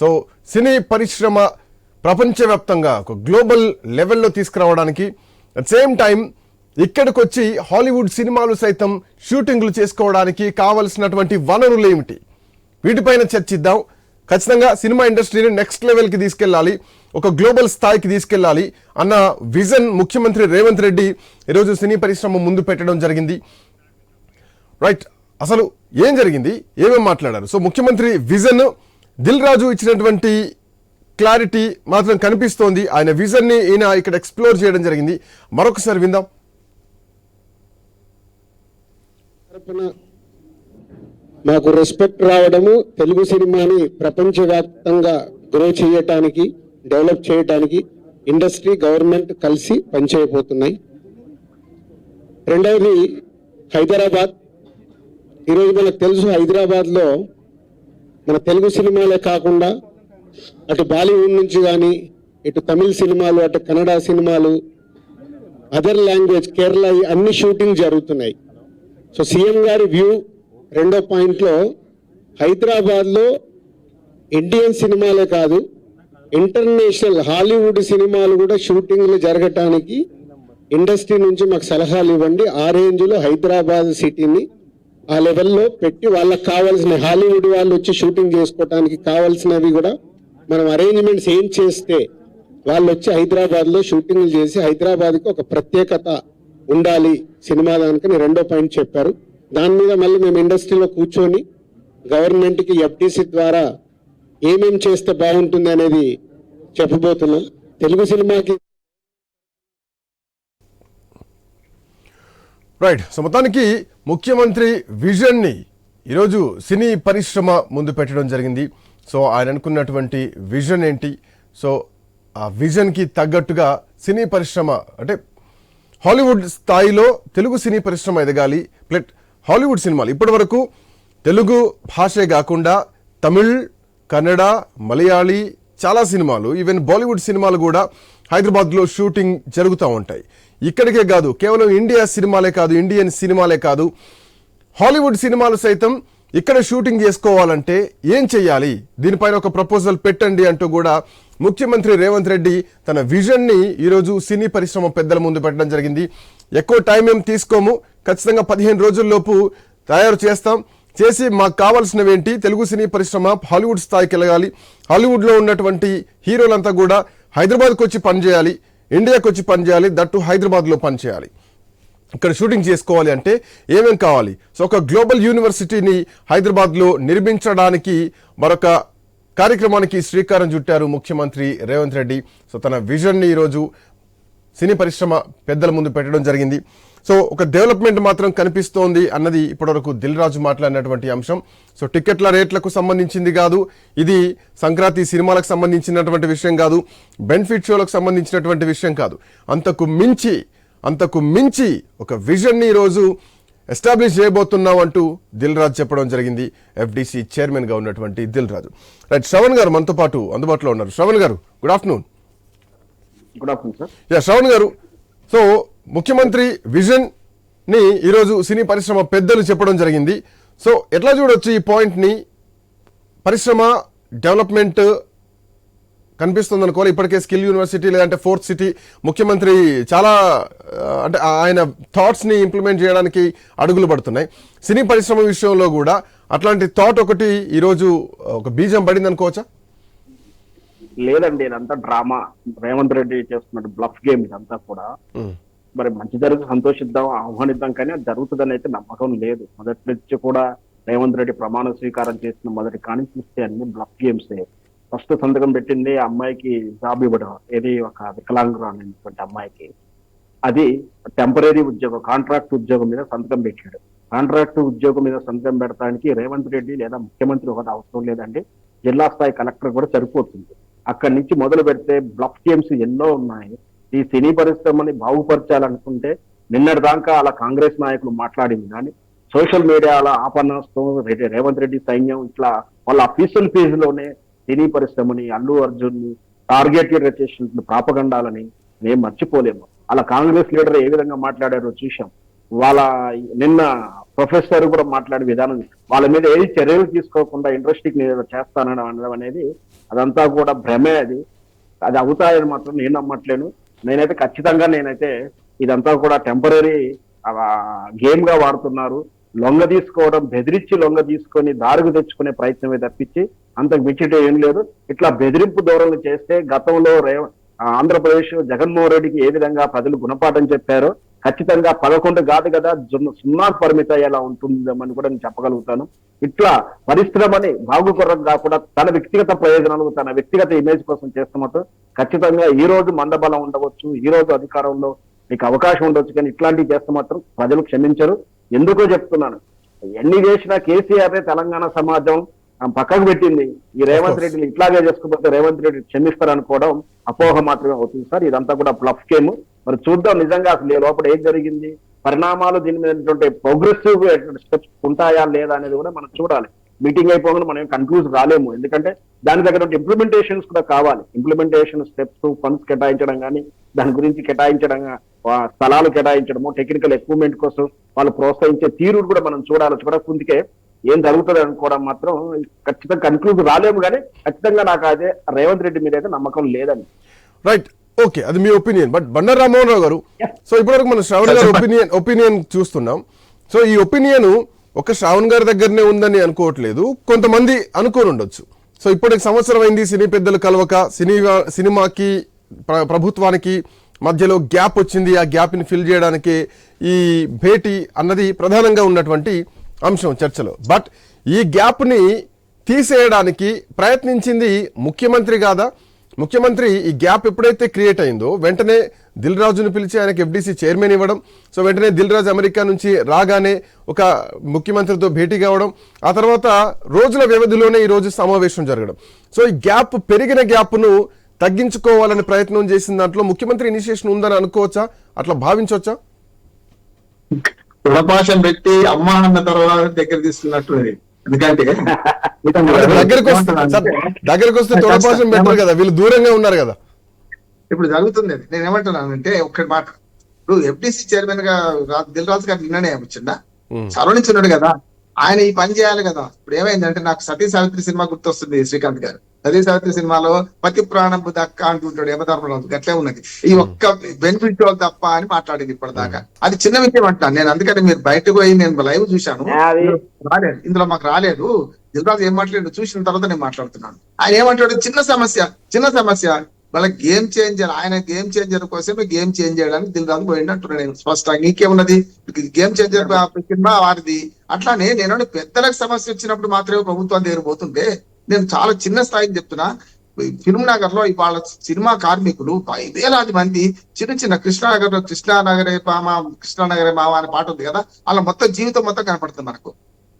So సినీ పరిశ్రమ ప్రపంచవ్యాప్తంగా ఒక గ్లోబల్ లెవెల్లో తీసుకురావడానికి అట్ సేమ్ టైం ఇక్కడికి వచ్చి హాలీవుడ్ సినిమాలు సైతం షూటింగ్లు చేసుకోవడానికి కావలసినటువంటి వనరులు ఏమిటి? వీటిపైన చర్చిద్దాం. ఖచ్చితంగా సినిమా ఇండస్ట్రీని నెక్స్ట్ లెవెల్కి తీసుకెళ్ళాలి ఒక గ్లోబల్ స్థాయికి తీసుకెళ్ళాలి అన్న విజన్ ముఖ్యమంత్రి రేవంత్ రెడ్డి ఈరోజు సినీ పరిశ్రమ ముందు పెట్టడం జరిగింది. రైట్ అసలు ఏం జరిగింది? ఏమేమి మాట్లాడారు? సో ముఖ్యమంత్రి విజన్ దిల్ రాజు ఇచ్చినటువంటి క్లారిటీ మాత్రం కనిపిస్తోంది. ఆయన విజన్ని ఈయన ఇక్కడ ఎక్స్ప్లోర్ చేయడం జరిగింది. మరొకసారి విందాం. మాకు రెస్పెక్ట్ రావడము తెలుగు సినిమాని ప్రపంచవ్యాప్తంగా గ్రో చేయటానికి డెవలప్ చేయటానికి ఇండస్ట్రీ గవర్నమెంట్ కలిసి పనిచేయబోతున్నాయి. రెండవది హైదరాబాద్. ఈరోజు మనకు తెలుసు హైదరాబాద్లో మన తెలుగు సినిమాలే కాకుండా అటు బాలీవుడ్ నుంచి కానీ ఇటు తమిళ సినిమాలు అటు కన్నడ సినిమాలు అదర్ లాంగ్వేజ్ కేరళ అన్ని షూటింగ్ జరుగుతున్నాయి. సో సీఎం గారి వ్యూ రెండో పాయింట్లో హైదరాబాద్లో ఇండియన్ సినిమాలే కాదు ఇంటర్నేషనల్ హాలీవుడ్ సినిమాలు కూడా షూటింగ్లు జరగటానికి ఇండస్ట్రీ నుంచి మాకు సలహాలు ఇవ్వండి. ఆ రేంజ్లో హైదరాబాద్ సిటీని ఆ లెవెల్లో పెట్టి వాళ్ళకి కావాల్సిన హాలీవుడ్ వాళ్ళు వచ్చి షూటింగ్ చేసుకోవటానికి కావాల్సినవి కూడా మనం అరేంజ్మెంట్స్ ఏం చేస్తే వాళ్ళు వచ్చి హైదరాబాద్లో షూటింగ్లు చేసి హైదరాబాద్కి ఒక ప్రత్యేకత ఉండాలి సినిమా దానికని రెండో పాయింట్ చెప్పారు. దాని మీద మళ్ళీ మేము ఇండస్ట్రీలో కూర్చొని గవర్నమెంట్కి ఎఫ్టీసీ ద్వారా ఏమేం చేస్తే బాగుంటుంది అనేది చెప్పబోతున్నాం. తెలుగు సినిమాకి రైట్ సో మొత్తానికి ముఖ్యమంత్రి విజన్ని ఈరోజు సినీ పరిశ్రమ ముందు పెట్టడం జరిగింది. సో ఆయన అనుకున్నటువంటి విజన్ ఏంటి? సో ఆ విజన్కి తగ్గట్టుగా సినీ పరిశ్రమ అంటే హాలీవుడ్ స్థాయిలో తెలుగు సినీ పరిశ్రమ ఎదగాలి. ప్లట్ హాలీవుడ్ సినిమాలు. ఇప్పటి వరకు తెలుగు భాషే కాకుండా తమిళ్ కన్నడ మలయాళీ చాలా సినిమాలు. ఈవెన్ బాలీవుడ్ సినిమాలు కూడా హైదరాబాద్లో షూటింగ్ జరుగుతూ ఉంటాయి. ఇక్కడికే కాదు కేవలం ఇండియా సినిమాలే కాదు ఇండియన్ సినిమాలే కాదు హాలీవుడ్ సినిమాలు సైతం ఇక్కడ షూటింగ్ చేసుకోవాలంటే ఏం చెయ్యాలి? దీనిపైన ఒక ప్రపోజల్ పెట్టండి అంటూ కూడా ముఖ్యమంత్రి రేవంత్ రెడ్డి తన విజన్ని ఈరోజు సినీ పరిశ్రమ పెద్దల ముందు పెట్టడం జరిగింది. ఎక్కువ టైం ఏం తీసుకోము. ఖచ్చితంగా పదిహేను రోజుల్లోపు తయారు చేస్తాం. చేసి మాకు కావాల్సినవి ఏంటి? తెలుగు సినీ పరిశ్రమ హాలీవుడ్ స్థాయికి వెళ్ళగాలి హాలీవుడ్లో ఉన్నటువంటి హీరోలంతా కూడా హైదరాబాద్కు వచ్చి పనిచేయాలి. ఇండియాకి వచ్చి పనిచేయాలి దట్టు హైదరాబాద్లో పనిచేయాలి. ఇక్కడ షూటింగ్ చేసుకోవాలి అంటే ఏమేం కావాలి? సో ఒక గ్లోబల్ యూనివర్సిటీని హైదరాబాద్లో నిర్మించడానికి మరొక కార్యక్రమానికి శ్రీకారం చుట్టారు ముఖ్యమంత్రి రేవంత్ రెడ్డి. సో తన విజన్ని ఈరోజు సినీ పరిశ్రమ పెద్దల ముందు పెట్టడం జరిగింది. సో ఒక డెవలప్మెంట్ మాత్రం కనిపిస్తోంది అన్నది ఇప్పటివరకు దిల్ రాజు మాట్లాడినటువంటి అంశం. సో టికెట్ల రేట్లకు సంబంధించింది కాదు ఇది సంక్రాంతి సినిమాలకు సంబంధించినటువంటి విషయం కాదు బెనిఫిట్ షోలకు సంబంధించినటువంటి విషయం కాదు. అంతకు మించి అంతకు మించి ఒక విజన్ని ఈరోజు ఎస్టాబ్లిష్ చేయబోతున్నాం అంటూ దిల్ రాజు చెప్పడం జరిగింది. ఎఫ్డీసీ చైర్మన్గా ఉన్నటువంటి దిల్ రాజు రైట్ శ్రవణ్ గారు మనతో పాటు అందుబాటులో ఉన్నారు. శ్రవణ్ గారు good afternoon. Good afternoon sir yeah Shravan గారు. సో ముఖ్యమంత్రి విజన్ని ఈరోజు సినీ పరిశ్రమ పెద్దలు చెప్పడం జరిగింది. సో ఎట్లా చూడొచ్చు ఈ పాయింట్ని పరిశ్రమ డెవలప్మెంట్ కనిపిస్తుంది అనుకోవాలి. ఇప్పటికే స్కిల్ యూనివర్సిటీ లేదంటే ఫోర్త్ సిటీ ముఖ్యమంత్రి చాలా అంటే ఆయన థాట్స్ని ఇంప్లిమెంట్ చేయడానికి అడుగులు పడుతున్నాయి. సినీ పరిశ్రమ విషయంలో కూడా అట్లాంటి థాట్ ఒకటి ఈరోజు ఒక బీజం పడింది అనుకోవచ్చా లేదండి ఇదంతా డ్రామా. రేవంత్ రెడ్డి చేస్తున్న బ్లఫ్ గేమ్ ఇదంతా కూడా. మరి మంచి జరుగుతూ సంతోషిద్దాం ఆహ్వానిద్దాం కానీ అది జరుగుతుందని అయితే నమ్మకం లేదు. మొదటి నుంచి కూడా రేవంత్ రెడ్డి ప్రమాణ స్వీకారం చేసిన మొదటి కానీ చూస్తే అన్ని బ్లఫ్ గేమ్స్ ఫస్ట్ సంతకం పెట్టింది అమ్మాయికి జాబ్ ఇవ్వడం ఏది ఒక వికలాంగురాలు అనేటువంటి అమ్మాయికి. అది టెంపరీ ఉద్యోగం కాంట్రాక్ట్ ఉద్యోగం మీద సంతకం పెట్టాడు. కాంట్రాక్ట్ ఉద్యోగం మీద సంతకం పెడతానికి రేవంత్ రెడ్డి లేదా ముఖ్యమంత్రి ఒకటి అవసరం లేదండి. జిల్లా స్థాయి కలెక్టర్ కూడా సరిపోతుంది. అక్కడి నుంచి మొదలు పెడితే బ్లఫ్ గేమ్స్ ఎన్నో ఉన్నాయి. ఈ సినీ పరిశ్రమని బాగుపరచాలనుకుంటే నిన్నటి దాకా అలా కాంగ్రెస్ నాయకులు మాట్లాడింది. కానీ సోషల్ మీడియాల ఆపన్నాస్తం రేవంత్ రెడ్డి సైన్యం ఇట్లా వాళ్ళ అఫీషియల్ పేజ్లోనే సినీ పరిశ్రమని అల్లు అర్జున్ టార్గెట్ టార్గెటెడ్ చేసిన ప్రాపగండాలని మేము మర్చిపోలేము. అలా కాంగ్రెస్ లీడర్ ఏ విధంగా మాట్లాడారో చూసాం వాళ్ళ నిన్న ప్రొఫెసర్ కూడా మాట్లాడే విధానం వాళ్ళ మీద ఏది చర్యలు తీసుకోకుండా ఇంట్రెస్టింగ్ నేను చేస్తానడం అనడం అనేది అదంతా కూడా భ్రమే అది. అది అవుతాయని మాత్రం నేను నమ్మట్లేను. నేనైతే ఖచ్చితంగా నేనైతే ఇదంతా కూడా టెంపరీ గేమ్గా వాడుతున్నారు. లొంగ తీసుకోవడం బెదిరించి లొంగ తీసుకొని దారుగు తెచ్చుకునే ప్రయత్నమే తప్పించి అంతకు మించితే ఏం లేదు. ఇట్లా బెదిరింపు ధోరణి చేస్తే గతంలో రే ఆంధ్రప్రదేశ్ జగన్మోహన్ రెడ్డికి ఏ విధంగా ప్రజలు గుణపాఠం చెప్పారో ఖచ్చితంగా పదకొండు కాదు కదా జున్న- సున్నా పరిమిత అయ్యేలా ఉంటుందని కూడా నేను చెప్పగలుగుతాను. ఇట్లా పరిశ్రమని బాగుకొరకు కాకుండా తన వ్యక్తిగత ప్రయోజనాలు తన వ్యక్తిగత ఇమేజ్ కోసం చేస్తున్నట్టు ఖచ్చితంగా ఈ రోజు మందబలం ఉండవచ్చు ఈ రోజు అధికారంలో మీకు అవకాశం ఉండొచ్చు కానీ ఇట్లాంటివి చేస్తే మాత్రం ప్రజలు క్షమించరు. ఎందుకో చెప్తున్నాను. ఎన్ని చేసినా కేసీఆర్ తెలంగాణ సమాజం ఆ, పక్కకు పెట్టింది. ఈ రేవంత్ రెడ్డిని ఇట్లాగే చేసుకుపోతే రేవంత్ రెడ్డి క్షమిస్తారనుకోవడం అపోహ మాత్రమే అవుతుంది సార్. ఇదంతా కూడా బ్లఫ్ గేమ్. మరి చూద్దాం నిజంగా అసలు లోపల ఏం జరిగింది పరిణామాలు దీని మీద ప్రోగ్రెసివ్ స్టెప్స్ ఉంటాయా లేదా అనేది కూడా మనం చూడాలి. మీటింగ్ అయిపోగానే మనం కన్క్లూజ్ రాలేము. ఎందుకంటే దాని దగ్గర ఇంప్లిమెంటేషన్స్ కూడా కావాలి. ఇంప్లిమెంటేషన్ స్టెప్స్ ఫండ్స్ కేటాయించడం కానీ దాని గురించి కేటాయించడం స్థలాలు కేటాయించడము టెక్నికల్ ఎక్విప్మెంట్ కోసం వాళ్ళు ప్రోత్సహించే తీరు కూడా మనం చూడాలి. చూడకుందుకే ఏం జరుగుతుంది అనుకోవడం మాత్రం ఖచ్చితంగా కన్క్లూజ్ రాలేము కానీ ఖచ్చితంగా నాకు అదే రేవంత్ రెడ్డి మీద అయితే నమ్మకం లేదని రైట్ ఓకే అది మీ ఒపీనియన్ బట్ బండారు రామ్మోహన్ రావు గారు సో ఇప్పటివరకు మనం శ్రావణ్ గారి ఒపీనియన్ ఒపీనియన్ చూస్తున్నాం. సో ఈ ఒపీనియన్ ఒక శ్రావణ్ గారి దగ్గరనే ఉందని అనుకోవట్లేదు. కొంతమంది అనుకోని ఉండొచ్చు. సో ఇప్పటికి సంవత్సరం అయింది సినీ పెద్దలు కలవక సినీ సినిమాకి ప్ర- ప్రభుత్వానికి మధ్యలో గ్యాప్ వచ్చింది. ఆ గ్యాప్ని ఫిల్ చేయడానికి ఈ భేటీ అన్నది ప్రధానంగా ఉన్నటువంటి అంశం చర్చలో. బట్ ఈ గ్యాప్ని తీసేయడానికి ప్రయత్నించింది ముఖ్యమంత్రి కాదా? ముఖ్యమంత్రి ఈ గ్యాప్ ఎప్పుడైతే క్రియేట్ అయిందో వెంటనే దిల్ రాజును పిలిచి ఆయనకు ఎఫ్డీసీ చైర్మన్ ఇవ్వడం సో వెంటనే దిల్ రాజు అమెరికా నుంచి రాగానే ఒక ముఖ్యమంత్రితో భేటీ కావడం ఆ తర్వాత రోజుల వ్యవధిలోనే ఈ రోజు సమావేశం జరగడం. సో ఈ గ్యాప్ పెరిగిన గ్యాప్ను తగ్గించుకోవాలని ప్రయత్నం చేసిన దాంట్లో ముఖ్యమంత్రి ఇనిషియేషన్ ఉందని అనుకోవచ్చా? అట్లా భావించవచ్చా? కులపాశం పెట్టి అమ్మ అన్న తర్వాత దగ్గర తీసుకున్నట్టు. ఎందుకంటే దగ్గరకు దగ్గరకు వస్తే తొడపాసం పెట్టరు కదా వీళ్ళు దూరంగా ఉన్నారు కదా. ఇప్పుడు జరుగుతుంది అది నేను ఏమంటున్నానంటే ఒక్కటి మాట. ఇప్పుడు ఎఫ్డిసి చైర్మన్గా దిల్ రాజు గారు నిన్ననే వచ్చిందా. సరవణించున్నాడు కదా. ఆయన ఈ పని చేయాలి కదా. ఇప్పుడు ఏమైందంటే నాకు సతీ సావిత్రి సినిమా గుర్తొస్తుంది శ్రీకాంత్ గారు. సతీ సావిత్రి సినిమాలో పతి ప్రాణం దక్క అంటుంటాడు యమధర్మరావు గట్లే ఉన్నది. ఈ ఒక్క బెనిఫిట్ తప్ప అని మాట్లాడింది ఇప్పటిదాకా. అది చిన్న విషయం అంటున్నాను నేను అందుకని మీరు బయటకు పోయి నేను లైవ్ చూశాను. అది. రాలేదు. ఇందులో మాకు రాలేదు. దిల్రాజు ఏం మాట్లాడు చూసిన తర్వాత నేను మాట్లాడుతున్నాను. ఆయన ఏమంటాడు? చిన్న సమస్య. చిన్న సమస్య. వాళ్ళ గేమ్ చేంజర్ ఆయన గేమ్ చేంజర్ కోసమే గేమ్ చేంజ్ చేయడానికి దిల్ రాజు పోయింది అంటున్నాడు నేను. స్పష్టంగా నీకేమున్నది గేమ్ చేంజర్ సినిమా వారిది. అట్లానే నేను పెద్దలకు సమస్య వచ్చినప్పుడు మాత్రమే ప్రభుత్వం దగ్గర పోతుంటే నేను చాలా చిన్న స్థాయికి చెప్తున్నా. ఫిల్మ్ నగర్లో ఇవాళ సినిమా కార్మికులు వేలాది మంది చిన్న చిన్న కృష్ణానగర్లో కృష్ణానగరే మామ కృష్ణానగరే మామ అనే పాట ఉంది కదా అలా మొత్తం జీవితం మొత్తం కనపడుతుంది మనకు.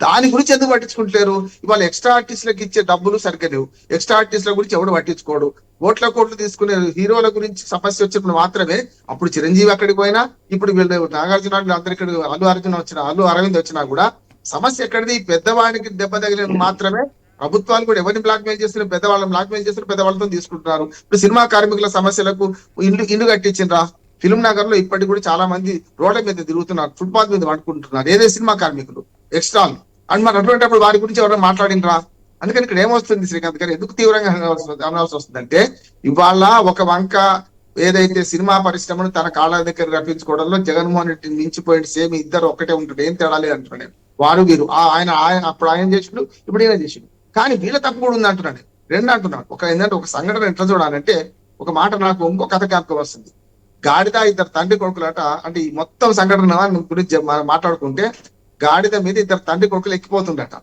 దాని గురించి ఎందుకు పట్టించుకుంటారు ఇవాళ ఎక్స్ట్రా ఆర్టిస్టులకు ఇచ్చే డబ్బులు సరిగ్గా లేవు. ఎక్స్ట్రా ఆర్టిస్టుల గురించి ఎవడు పట్టించుకోడు. కోట్ల కోట్లు తీసుకునే హీరోల గురించి సమస్య వచ్చినప్పుడు మాత్రమే అప్పుడు చిరంజీవి అక్కడికి పోయినా ఇప్పుడు వీళ్ళు నాగార్జున అందరి అల్లు అర్జున వచ్చిన అల్లు అరవింద్ వచ్చినా కూడా సమస్య ఎక్కడిది? పెద్దవాడికి దెబ్బ తగిలిన మాత్రమే ప్రభుత్వాలు కూడా ఎవరిని బ్లాక్మెయిల్ చేస్తున్నారు? పెద్దవాళ్ళని బ్లాక్మెయిల్ చేస్తున్నారు? పెద్దవాళ్ళతో తీసుకుంటున్నారు. ఇప్పుడు సినిమా కార్మికుల సమస్యలకు ఇల్లు ఇల్లు కట్టించిండ్రా? ఫిల్మ్ నగర్లో ఇప్పటికి కూడా చాలా మంది రోడ్ల మీద తిరుగుతున్నారు ఫుట్పాత్ మీద పడుకుంటున్నారు. ఏదే సినిమా కార్మికులు? ఎక్స్ట్రా అండ్ మరి అటువంటిప్పుడు వారి గురించి ఎవరైనా మాట్లాడినరా అందుకని ఇక్కడ ఏమొస్తుంది శ్రీకాంత్ గారు? ఎందుకు తీవ్రంగా అనాల్సి వస్తుందంటే ఇవాళ ఒక వంక ఏదైతే సినిమా పరిశ్రమను తన కాళ్ళ దగ్గర రప్పించుకోవడంలో జగన్మోహన్ రెడ్డి మించిపోయిన సేమ్ ఇద్దరు ఒకటే ఉంటాడు ఏం తేడా లేదు అంటున్నాను వారు. వీరు ఆయన ఆయన అప్పుడు ఆయన చేసిండు ఇప్పుడు ఈయన చేసిండు. కానీ వీళ్ళ తప్పు కూడా ఉంది అంటున్నాను నేను. రెండు అంటున్నాను ఒక ఏంటంటే ఒక సంఘటన ఎట్లా చూడాలంటే ఒక మాట నాకు ఇంకో కథ జ్ఞాపకం వస్తుంది. గాడిద ఇద్దరు తండ్రి కొడుకులట అంటే ఈ మొత్తం సంఘటన గురించి మాట్లాడుకుంటే గాడిద మీద ఇద్దరు తండ్రి కొడుకులు ఎక్కిపోతుండట.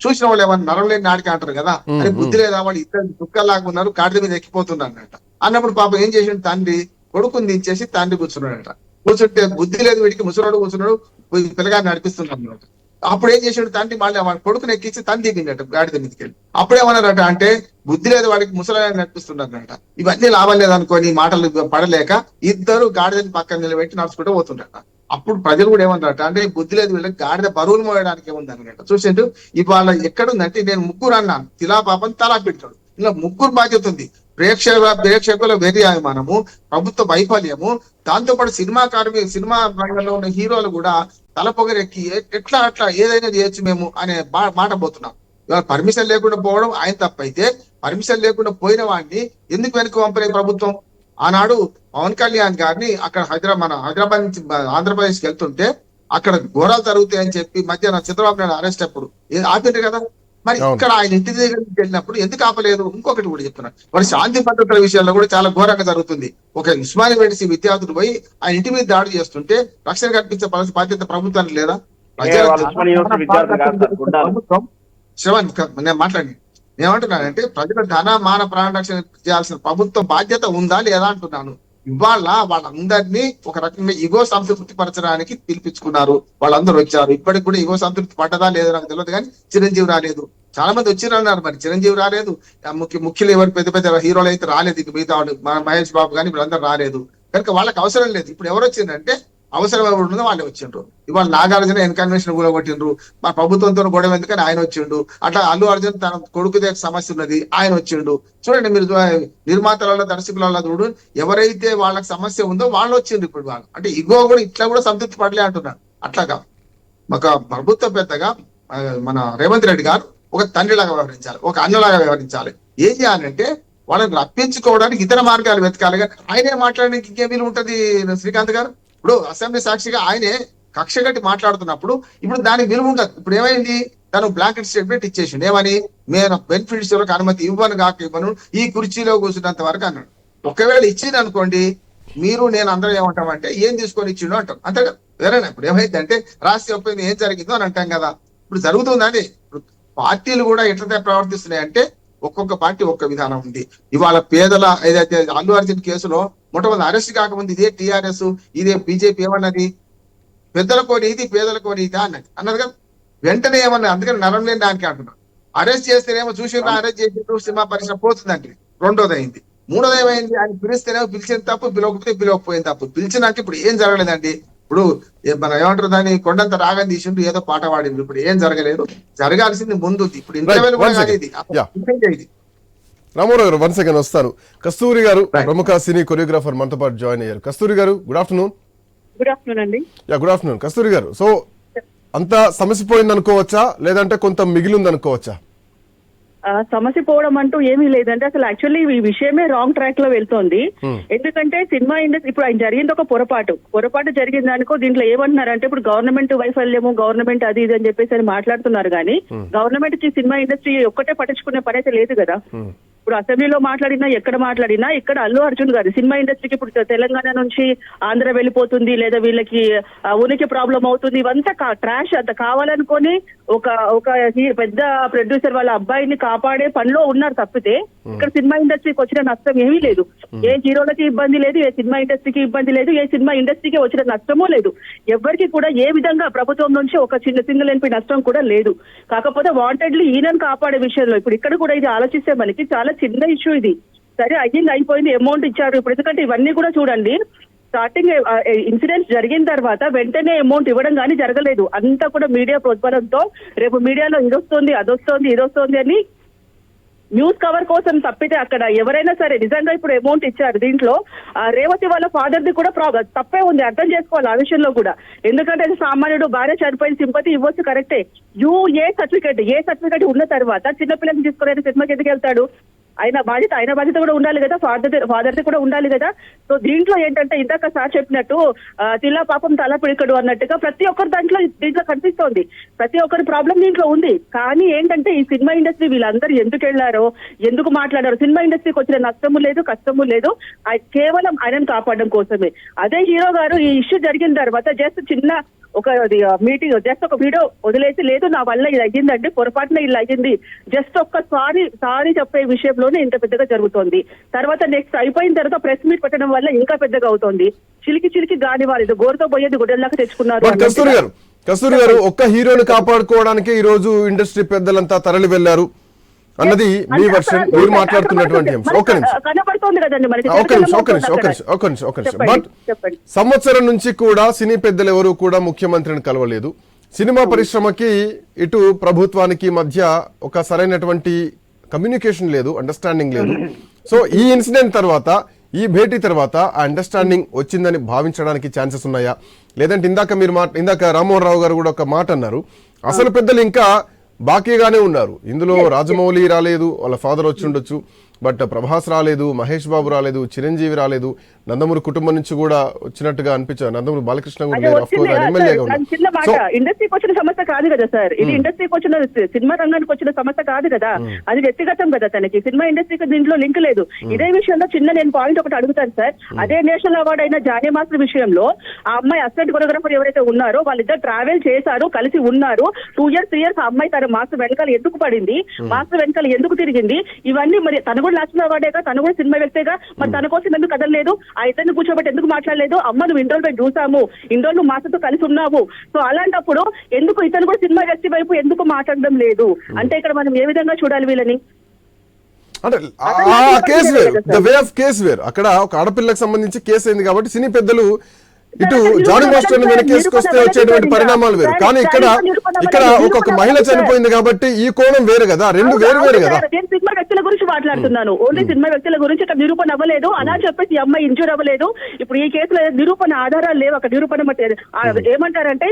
చూసిన వాళ్ళు ఏమన్నా నరం లేని నాడికి అంటారు కదా? అరే బుద్ధి లేదా? వాళ్ళు ఇద్దరు దుఃఖలాగా ఉన్నారు గాడిద మీద ఎక్కిపోతున్నారట అన్నప్పుడు పాపం ఏం చేసిండు? తండ్రి కొడుకుని దించేసి తండ్రి కూర్చున్నాడట. కూర్చుంటే బుద్ధి లేదు వీడికి ముసలాడు కూర్చున్నాడు ఈ పిల్లగాన్ని నడిపిస్తున్నాడు అప్పుడు ఏం చేసాడు తండ్రి మళ్ళీ వాడి కొడుకుని ఎక్కించి తను దిగిందట గాడిద మీదకి వెళ్ళి. అప్పుడేమన్నారట అంటే బుద్ధి లేదు వాడికి ముసలాన్ని నడిపిస్తున్నారంట ఇవన్నీ లాభం లేదనుకోని మాటలు పడలేక ఇద్దరు గాడిదని పక్కన నిలబెట్టి నడుచుకుంటూ పోతుండట. అప్పుడు ప్రజలు కూడా ఏమన్నారట అంటే బుద్ధి లేదు వీళ్ళకి గాడిద బరువులు మోయడానికి ఏముంది అనమాట చూసిండు ఇవాళ ఎక్కడుందంటే నేను ముగ్గురు అన్నాను. తిలా పాపం తలా పెడతాడు. ఇలా ముగ్గురు బాధ్యత ఉంది. ప్రేక్షక ప్రేక్షకుల వ్యతియాయమానము ప్రభుత్వ వైఫల్యము దాంతో పాటు సినిమా కార్మి సినిమా రంగంలో ఉన్న హీరోలు కూడా తలపొగరెక్కి ఎట్లా అట్లా ఏదైనా చేయొచ్చు మేము అనే బా- మాట పోతున్నాం. ఇవాళ పర్మిషన్ లేకుండా పోవడం ఆయన తప్పైతే పర్మిషన్ లేకుండా పోయిన వాడిని ఎందుకు వెనక్కి పంపలే ప్రభుత్వం? ఆనాడు పవన్ కళ్యాణ్ గారిని అక్కడ హైదరాబాద్ మన హైదరాబాద్ నుంచి ఆంధ్రప్రదేశ్కి వెళ్తుంటే అక్కడ ఘోరాలు జరుగుతాయని చెప్పి మధ్యాహ్నం చంద్రబాబు నాయుడు అరెస్ట్ అప్పుడు. ఏ- ఆపిండ్రు కదా? మరి. ఇక్కడ ఆయన ఇంటి దగ్గరికి వెళ్ళినప్పుడు ఎందుకు ఆపలేదు? ఇంకొకటి కూడా చెప్తున్నా. మరి శాంతి భద్రతల విషయాల్లో కూడా చాలా ఘోరంగా జరుగుతుంది. ఒక ఉస్మానియా మెడిసి విద్యార్థులు పోయి ఆయన ఇంటి మీద దాడి చేస్తుంటే రక్షణ కల్పించే బాధ్యత- బాధ్యత ప్రభుత్వానికి లేదా? యూనివర్సిటీ శ్రవణ్ నేను మాట్లాడి ఏమంటున్నానంటే ప్రజల ధన మాన ప్రాణ రక్షణ చేయాల్సిన ప్రభుత్వం బాధ్యత ఉందా లేదా అంటున్నాను. ఇవాళ వాళ్ళందరినీ ఒక రకంగా ఇగో సంతృప్తి పరచడానికి పిలిపించుకున్నారు. వాళ్ళందరూ వచ్చారు. ఇప్పటికి కూడా ఇగో సంతృప్తి పడ్డదా లేదో నాకు తెలియదు కానీ చిరంజీవి రాలేదు. చాలా మంది వచ్చిర్రు అన్నారు మరి చిరంజీవి రాలేదు. ముఖ్య ముఖ్యులు ఎవరు? పెద్ద పెద్ద హీరోలు అయితే రాలేదు. ఇక మిగతా వాళ్ళు మహేష్ బాబు కానీ వీళ్ళందరూ రాలేదు. కనుక వాళ్ళకి అవసరం లేదు. ఇప్పుడు ఎవరు వచ్చిందంటే అవసరం ఎవరు ఉందో వాళ్ళే వచ్చిండ్రు ఇవాళ నాగార్జున ఎన్కన్వెన్షన్ కూడా కొట్టిండ్రు మా ప్రభుత్వంతో గొడవ ఎందుకని ఆయన వచ్చిండు. అట్లా అల్లు అర్జున్ తన కొడుకుదే సమస్య ఉన్నది ఆయన వచ్చిండు. చూడండి మీరు నిర్మాతలలో దర్శకులలో చూడు ఎవరైతే వాళ్ళకి సమస్య ఉందో వాళ్ళు వచ్చిండ్రు ఇప్పుడు వాళ్ళు. అంటే ఇగో కూడా ఇట్లా కూడా సంతృప్తి పడలే అంటున్నాడు అట్లాగా ఒక ప్రభుత్వ పెద్దగా మన రేవంత్ రెడ్డి గారు ఒక తండ్రిలాగా వ్యవహరించాలి ఒక అన్నలాగా వ్యవహరించాలి. ఏం చేయాలంటే వాళ్ళని రప్పించుకోవడానికి ఇతర మార్గాలు వెతకాలి. కానీ ఆయనే మాట్లాడడానికి ఇంకేం వీలు ఉంటది శ్రీకాంత్ గారు? ఇప్పుడు అసెంబ్లీ సాక్షిగా ఆయనే కక్ష కట్టి మాట్లాడుతున్నప్పుడు ఇప్పుడు దానికి విలువ ఉండదు. ఇప్పుడు ఏమైంది? తను బ్లాంకెట్ స్టేట్మెంట్ ఇచ్చేసిండు. ఏమని? నేను బెనిఫిట్స్ వరకు అనుమతి ఇవ్వను కాక ఇవ్వను ఈ కుర్చీలో కూర్చున్నంత వరకు అన్నాడు. ఒకవేళ ఇచ్చింది అనుకోండి మీరు నేను అందరం ఏమంటామంటే ఏం తీసుకొని ఇచ్చిండు అంటాం. అంతే కదా వేరేనా ఇప్పుడు ఏమైందంటే రాష్ట్ర ఒప్పింది ఏం జరిగిందో అని అంటాం కదా. ఇప్పుడు జరుగుతుందండి ఇప్పుడు పార్టీలు కూడా ఎట్లా ప్రవర్తిస్తున్నాయి అంటే ఒక్కొక్క పార్టీ ఒక్క విధానం ఉంది. ఇవాళ పేదల ఏదైతే అల్లు అర్జున్ కేసులో మొట్టమొదటి అరెస్ట్ కాకముందు ఇదే టిఆర్ఎస్ ఇదే బీజేపీ ఏమన్నది? పెద్దలకోని ఇది పేదలకోని ఇది అన్నది. అన్నది కదా. వెంటనే ఏమన్నా అందుకని నరం లేని దానికి అంటున్నాను అరెస్ట్ చేస్తేనేమో చూసినా అరెస్ట్ చేసి సినిమా పరిశ్రమ పోతుందండి రెండోది అయింది మూడోది ఏమైంది ఆయన పిలిస్తేనేమో పిలిచిన తప్పు పిలవకపోతే పిలవకపోయింది తప్పు. పిలిచినాక ఇప్పుడు ఏం జరగలేదండి? ఇప్పుడు ఏ- మన ఏమంటారు దాన్ని కొండంత రాగం తీసిండు ఏదో పాట పాడిండు ఇప్పుడు ఏం జరగలేదు. జరగాల్సింది ముందు. ఇప్పుడు ఇంటర్వెల్ కూడా ఇది. రామారావు గారు వన్ సెకండ్ వస్తారు కస్తూరి గారు. ప్రముఖ సినీ కొరియోగ్రాఫర్ మనతో పాటు జాయిన్ అయ్యారు. కస్తూరి గారు గుడ్ ఆఫ్టర్నూన్ గుడ్ ఆఫ్టర్నూన్ అండి. యా గుడ్ ఆఫ్టర్నూన్ కస్తూరి గారు సో అంత సమస్య పోయింది అనుకోవచ్చా లేదంటే కొంత మిగిలింది అనుకోవచ్చా సమస్య పోవడం అంటూ ఏమీ లేదంటే అసలు యాక్చువల్లీ ఈ విషయమే రాంగ్ ట్రాక్లో వెళ్తోంది. Hmm. ఎందుకంటే సినిమా ఇండస్ట్రీ ఇప్పుడు ఆయన జరిగింది ఒక పొరపాటు. పొరపాటు జరిగిన దానికో దీంట్లో ఏమంటున్నారంటే ఇప్పుడు గవర్నమెంట్ వైఫల్యము గవర్నమెంట్ అది ఇది అని చెప్పేసి అని మాట్లాడుతున్నారు కానీ గవర్నమెంట్కి సినిమా ఇండస్ట్రీ ఒక్కటే పట్టించుకునే పని అయితే లేదు కదా. Hmm. ఇప్పుడు అసెంబ్లీలో మాట్లాడినా ఎక్కడ మాట్లాడినా ఇక్కడ అల్లు అర్జున్ గారు సినిమా ఇండస్ట్రీకి ఇప్పుడు తెలంగాణ నుంచి ఆంధ్ర వెళ్ళిపోతుంది లేదా వీళ్ళకి ఉనికి ప్రాబ్లం అవుతుంది ఇవంతా ట్రాష్ అంత కావాలనుకొని ఒక ఒక పెద్ద ప్రొడ్యూసర్ వాళ్ళ అబ్బాయిని కాపాడే పనిలో ఉన్నారు తప్పితే ఇక్కడ సినిమా ఇండస్ట్రీకి వచ్చిన నష్టం ఏమీ లేదు. ఏ హీరోలకి ఇబ్బంది లేదు ఏ సినిమా ఇండస్ట్రీకి ఇబ్బంది లేదు ఏ సినిమా ఇండస్ట్రీకి వచ్చిన నష్టమూ లేదు. ఎవరికి కూడా ఏ విధంగా ప్రభుత్వం నుంచి ఒక చిన్న సింగిల్ ఎన్పి నష్టం కూడా లేదు. కాకపోతే వాంటెడ్లీ ఈయనను కాపాడే విషయంలో ఇప్పుడు ఇక్కడ కూడా ఇది ఆలోచిస్తే మనకి చాలా చిన్న ఇష్యూ ఇది. సరే అయ్యింది అయిపోయింది అమౌంట్ ఇచ్చారు. ఇప్పుడు ఎందుకంటే ఇవన్నీ కూడా చూడండి స్టార్టింగ్ ఇన్సిడెంట్స్ జరిగిన తర్వాత వెంటనే అమౌంట్ ఇవ్వడం కానీ జరగలేదు. అంతా కూడా మీడియా ప్రోత్సాహంతో రేపు మీడియాలో ఇది వస్తుంది అది వస్తుంది ఇది వస్తుంది అని న్యూస్ కవర్ కోసం తప్పితే అక్కడ ఎవరైనా సరే నిజంగా ఇప్పుడు అమౌంట్ ఇచ్చారు దీంట్లో రేవతి వాళ్ళ ఫాదర్ ది కూడా ప్రాబ్లం తప్పే ఉంది అర్థం చేసుకోవాలి ఆ విషయంలో కూడా. ఎందుకంటే సామాన్యుడు భార్య చనిపోయిన సింపతి ఇవ్వచ్చు కరెక్టే U A certificate A certificate ఉన్న తర్వాత చిన్నపిల్లల్ని తీసుకునే సినిమాకి ఎందుకు వెళ్తాడు? ఆయన బాధ్యత ఆయన బాధ్యత కూడా ఉండాలి కదా ఫాదర్ ఫాదర్ కూడా ఉండాలి కదా. సో దీంట్లో ఏంటంటే ఇందాక సార్ చెప్పినట్టు తిల్లా పాపం తల పిడికడు అన్నట్టుగా ప్రతి ఒక్కరి దాంట్లో దీంట్లో కనిపిస్తోంది. ప్రతి ఒక్కరి ప్రాబ్లం దీంట్లో ఉంది. కానీ ఏంటంటే ఈ సినిమా ఇండస్ట్రీ వీళ్ళందరూ ఎందుకు వెళ్ళారో ఎందుకు మాట్లాడారో సినిమా ఇండస్ట్రీకి వచ్చిన నష్టము లేదు కష్టము లేదు. కేవలం ఆయనను కాపాడడం కోసమే. అదే హీరో గారు ఈ ఇష్యూ జరిగిన తర్వాత జస్ట్ చిన్న ఒక మీటింగ్ జస్ట్ ఒక వీడియో వదిలేసి లేదు నా వల్ల ఇది అయ్యిందండి పొరపాటున ఇలా అయ్యింది. జస్ట్ ఒక్క సారీ సారీ చెప్పే విషయంలోనే ఇంత పెద్దగా జరుగుతోంది. తర్వాత నెక్స్ట్ అయిపోయిన తర్వాత ప్రెస్ మీట్ పెట్టడం వల్ల ఇంకా పెద్దగా అవుతోంది. చిలికి చిలికి గాని వారు గోరుతో పోయేది గుడ్డల్లాగా తెచ్చుకున్నారు. కస్తూరి గారు ఒక్క హీరోని కాపాడుకోవడానికి ఈ రోజు ఇండస్ట్రీ పెద్దలంతా తరలి వెళ్ళారు అన్నది మీ వర్షన్ మీరు మాట్లాడుతున్నటువంటి ఒక్క నిమిషం. ఒక్క నిమిషం బట్ సంవత్సరం నుంచి కూడా సినీ పెద్దలు ఎవరు కూడా ముఖ్యమంత్రిని కలవలేదు. సినిమా పరిశ్రమకి ఇటు ప్రభుత్వానికి మధ్య ఒక సరైనటువంటి కమ్యూనికేషన్ లేదు అండర్స్టాండింగ్ లేదు. సో ఈ ఇన్సిడెంట్ తర్వాత ఈ భేటీ తర్వాత ఆ అండర్స్టాండింగ్ వచ్చిందని భావించడానికి ఛాన్సెస్ ఉన్నాయా? లేదంటే ఇందాక మీరు మాట ఇందాక రామ్మోహన్ రావు గారు కూడా ఒక మాట అన్నారు. అసలు పెద్దలు ఇంకా బాకీగానే ఉన్నారు. ఇందులో రాజమౌళి రాలేదు వాళ్ళ ఫాదర్ వచ్చి ఉండొచ్చు. బట్ ప్రభాస్ రాలేదు మహేష్ బాబు రాలేదు చిరంజీవి రాలేదు. నందమూరి కుటుంబం నుంచి కూడా వచ్చినట్టుగా అనిపించారు నందమూరి బాలకృష్ణ ఇండస్ట్రీకి వచ్చిన సమస్య కాదు కదా సార్. ఇది ఇండస్ట్రీకి వచ్చిన సినిమా రంగానికి వచ్చిన సమస్య కాదు కదా. అది వ్యక్తిగతం కదా తనకి. సినిమా ఇండస్ట్రీకి దీంట్లో లింక్ లేదు. ఇదే విషయంలో చిన్న నేను పాయింట్ ఒకటి అడుగుతాను సార్. అదే నేషనల్ అవార్డు అయిన జానీ మాస్టర్ విషయంలో ఆ అమ్మాయి అసిస్టెంట్ కొరియోగ్రాఫర్ ఎవరైతే ఉన్నారో వాళ్ళిద్దరు ట్రావెల్ చేశారు కలిసి ఉన్నారు. టూ ఇయర్స్ త్రీ ఇయర్స్ ఆ అమ్మాయి తన మాస్టర్ వెనకాల ఎందుకు పడింది? మాస్టర్ వెనకాల ఎందుకు తిరిగింది? ఇవన్నీ మరి తను కూడా నేషనల్ అవార్డేగా తను కూడా సినిమా వ్యక్తిగా మరి తన కోసం ఎందుకు కదలలేదు? ఆ ఇద్దరిని కూర్చోబెట్టి ఎందుకు మాట్లాడలేదు? అమ్మ నువ్వు రోజులు మేము చూసాము రోజులు నువ్వు మాస్టర్తో కలిసి ఉన్నావు. సో అలాంటప్పుడు ఎందుకు ఇతను కూడా సినిమా వ్యక్తి వైపు ఎందుకు మాట్లాడడం లేదు? అంటే ఇక్కడ మనం ఏ విధంగా చూడాలి వీళ్ళని? అంటే ఆ- అతను ఆ నాకు కేసు ఇబ్బంది వేరు. లేదు the sir. Way of case వేరు. అక్కడ ఒక ఆడపిల్లకు సంబంధించి కేసు అయింది కాబట్టి సినీ పెద్దలు ఇటు జానీ మాస్టర్ వెనకేసుకొస్తే వచ్చేటువంటి పరిణామాలు వేరు. కానీ ఇక్కడ ఇక్కడ ఒక్కొక్క మహిళ చనిపోయింది కాబట్టి ఈ కోణం వేరు కదా. రెండు వేరు వేరు కదా. గురించి మాట్లాడుతున్నాను. ఓన్లీ సినిమా వ్యక్తుల గురించి ఇక్కడ నిరూపణ అవ్వలేదు. అలా చెప్పేసి ఈ అమ్మాయి ఇంజూర్ అవ్వలేదు. ఇప్పుడు ఈ కేసులో నిరూపణ ఆధారాలు లేవు. అక్కడ నిరూపణ మట్టి ఏమంటారంటే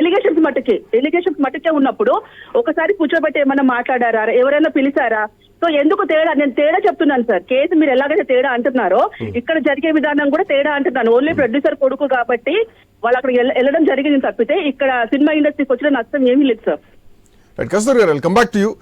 ఎలిగేషన్స్ మట్టుకే ఎలిగేషన్స్ మట్టుకే ఉన్నప్పుడు ఒకసారి కూర్చోబెట్టి ఏమైనా మాట్లాడారా? ఎవరైనా పిలిచారా? సో ఎందుకు తేడా? నేను తేడా చెప్తున్నాను సార్. కేసు మీరు ఎలాగైతే తేడా అంటున్నారో ఇక్కడ జరిగే విధానం కూడా తేడా అంటున్నాను. ఓన్లీ ప్రొడ్యూసర్ కొడుకు కాబట్టి వాళ్ళు అక్కడ వెళ్ళడం జరిగింది తప్పితే ఇక్కడ సినిమా ఇండస్ట్రీకి వచ్చిన నష్టం ఏమీ లేదు సార్ కస్తూరి గారు కమ్ బ్యాక్ టు యూ